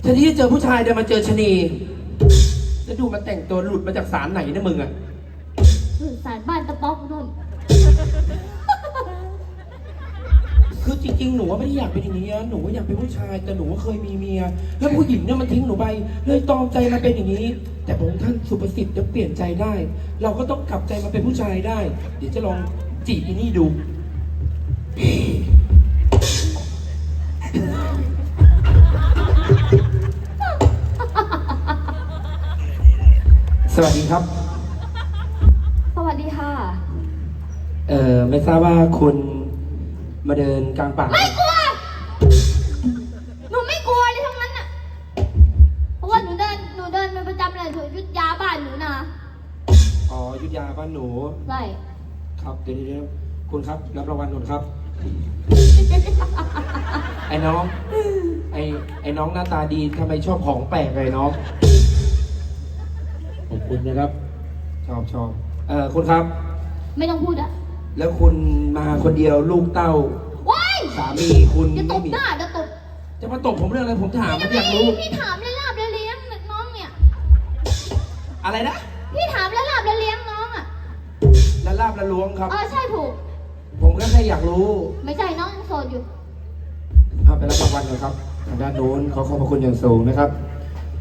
แทนที่จะเจอผู้ชายเดินมาเจอชะนีแล้วดูมันแต่งตัวหลุดมาจากสารไหนนะมึงอะสารบ้านตะป๊อกนู่นคือจริงๆ หนูว่าไม่ได้อยากเป็นอย่างนี้นะหนูว่าอยากเป็นผู้ชาย แต่หนูว่าเคยมีเมีย แล้วผู้หญิงเนี่ยมันทิ้งหนูไป เลยตอมใจมาเป็นอย่างนี้ แต่พระองค์ท่านสุประสิทธิ์จะเปลี่ยนใจได้ เราก็ต้องกลับใจมาเป็นผู้ชายได้ เดี๋ยวจะลองจีบอีนี่ดู สวัสดีครับ สวัสดีค่ะ เอ่อ ไม่ทราบว่าคุณมาเดินกลางป่า ไม่กลัว หนูไม่กลัวเลยทั้งนั้นอะ เพราะว่าหนูเดิน หนูเดินเป็นประจำเลยถูกยุดยาบ้านหนูนะอ๋ออยุธยาบ้านหนู ใช่ ครับเดี๋ยวเดี๋ยวคุณครับ รับรางวัลหนุนครับ ไอ้น้อง ไอ้ไอ้น้องหน้าตาดีทำไมชอบของแปลกเลยน้อง ขอบคุณนะครับ ชอบชอบเอ่อคุณครับ ไม่ต้องพูดอะแล้วคุณมาคนเดียวลูกเต้า ว้ายสามีคุณจะตไม่บมีหน้าจะตบจะมาตบผมเรื่องอะไรผมถามผมอยากรู้ พี่ถามแล้วลาบแล้วเลี้ยงน้องเนี่ย อะไรนะพี่ถามแล้วลาบแล้วเลี้ยงน้องอะละลาบละล้วงครับ เออใช่ถูก ผมก็แค่อยากรู้ไม่ใช่น้องยังโสดอยู่เอาไปรับรางวัลหน่อยครับทางด้านโน้นขอขอบพระคุณอย่างสูงนะครับ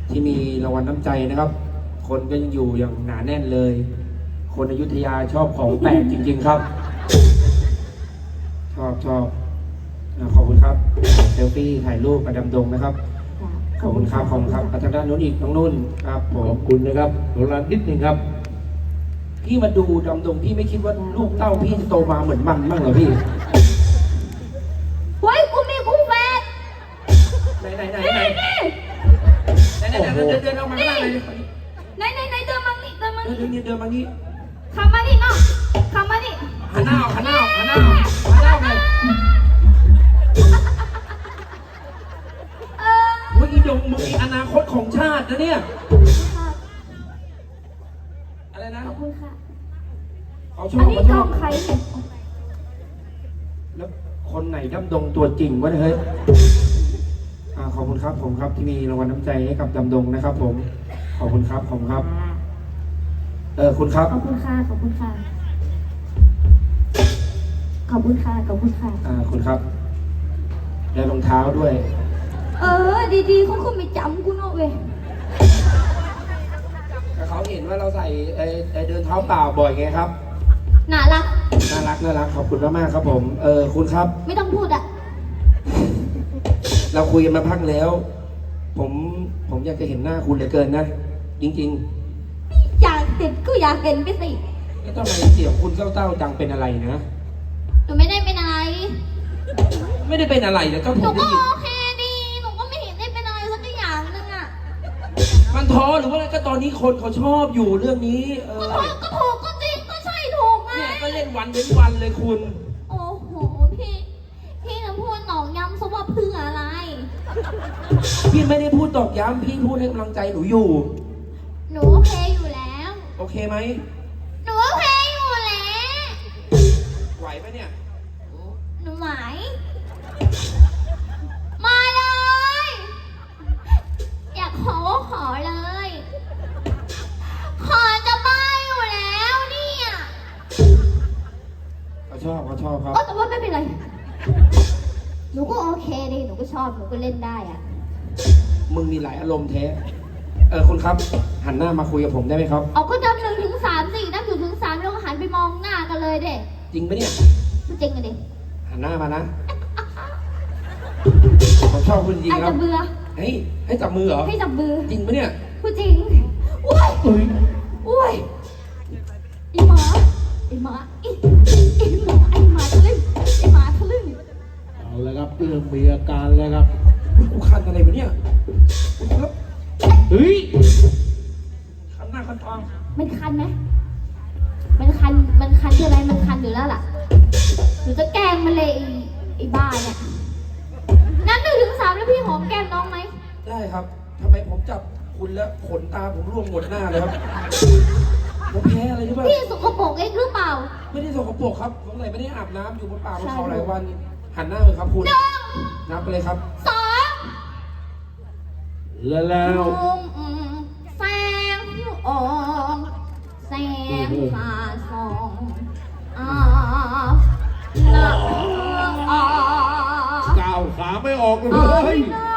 ที่มีรางวัลน้ำใจนะครับ คนก็ยังอยู่อย่างหนาแน่นเลย คนอยุธยาชอบของแปลกจริง ๆ ครับ ชอบชอบอ่าขอบคุณครับเซลฟี่ถ่ายรูปประดำดงนะครับ ขอบคุณครับขอบคุณครับอะทางด้านโน้นอีกน้องนุ่นครับผขอมบคุณนะครับโบราณนิดหนึ่งครับ พี่มาดูดำดงพี่ไม่คิดว่าลูกเต้าพี่จะโตมาเหมือนมันบ้างเหรอพี่เฮ้ยกูมีคู่แฟนไหนไหนไหนไหนไหนไหนไหนเดินเดินออกมาข้างหน้าเลย เดินมาเดินนี่เดินเดินมานี่ขับมานี่น้องขับมานี่หันหน้าออกหันหน้าออกหันหน้าออกหันหน้าออกเลยเออเฮ้ยอีดงมึงมีอนาคตของชาตินะเนี่ยค่ะอะไรนะขอบคุณค่ะเขาชออับนนี้เขากชออบงใครเนี่ยแล้วคนไหนดำดงตัวจริงวะเนี่ยเฮ้ยอ่าขอบคุณครับผมครับที่มีรางวัลน้ำใจให้กับดำดงนะครับผม ขอบคุณครับขอบคุณครับ เออคุณครับ ขอบคุณค่ะ ขอบคุณค่ะ ขอบคุณค่ะ ขอบคุณค่ะ อ่า คุณครับ ได้รองเท้าด้วย เออ ดีๆเขาก็ไม่จำกูเนาะเว้ยแต่เขาเห็นว่าเราใส่ไอ้ไอ้เดินเท้าเปล่าบ่อยไงครับ น่ารัก น่ารักน่ารักขอบคุณมากๆครับผม เออ คุณครับ ไม่ต้องพูดอะ เราคุยกันมาพักแล้ว ผม ผมอยากจะเห็นหน้าคุณเหลือเกินนะ จริงอ ยากเห็นก็อยากเห็นไปสิๆแล้วทำไมเสียงคุณเศร้าๆจังเป็นอะไรนะ หนูไม่ได้เป็นอะไร ไม่ได้เป็นอะไรแต่ก็ผหนูมก็ได้ยิน โอเคดี หนูก็ไม่เห็นได้เป็นอะไรสักอย่างหนึงอะมันท้อหรือว่าอะไรก็ตอนนี้คนเขาชอบอยู่เรื่องนี้เอก็อถูกก็ถูกก็จริงก็ใช่ถูกไง เนี่ยก็เล่นวันเว้นวันเลยคุณ โอ้โหพี่ พี่จะพูดหนองย้ำซะว่าเพื่ออะไร พี่ไม่ได้พูดตอกย้ำพี่พูดให้กำลังใจหนูอยู่ หนูโอเคอยู่แล้ว โอเคไหม หนูโอเคอยู่แล้วไหวไหมเนี่ย หนูหมายมาเลย อยากขอก็ขอเลย ขอจะบ้าอยู่แล้วเนี่ยเขาชอบเขาชอบครับเออแต่ว่าไม่เป็นไร หนูก็โอเคดิหนูก็ชอบ หนูก็เล่นได้อะมึงมีหลายอารมณ์แท้ เออคุณครับ หันหน้ามาคุยกับผมได้ไหมครับ เอาก็ เลยเด็จริงปะเนี่ยจริงกันดิหันหน้ามานะผมชอบคุณจริงอาจครัจะบเบื่อเฮ้ยให้จับมือเหรอให้จับมือจริงปะเนี่ยพูดจริงอุ้ยเฮ้ยอุ้ยไอหมาไอหมาไอไอหมาไอหมาทะลึ่งไอหมาทะลึ่งเอาแล้วครับเริ่มมีอาการแล้วครับกูคันอะไรวะเนี่ยครับเฮ้ยคันหน้าคันตามันคันไหม มันคันมันคันใช่ไหมมันคันอยู่แล้วล่ะหนูจะแกล้งมันเลยไอ้ไอ้บ้าเนี่ยนับหนึ่งถึงสามแล้วพี่หอมแก้มน้องไหมได้ครับทำไมผมจับคุณแล้วขนตาผมร่วงหมดหน้าเลยครับผมแพ้อะไรหรือเปล่าพี่สกปรกเองหรือเปล่าไม่ได้สกปรกครับสงสัยไม่ได้อาบน้ำอยู่บนป่าบนใช่เขาหลายวัน หันหน้าเลยครับคุณหนึ่งนับไปเลยครับสองแล้วแล้วมุม งสาดส่องอาละอาก้าวขาไม่ออกเลอายยหน้า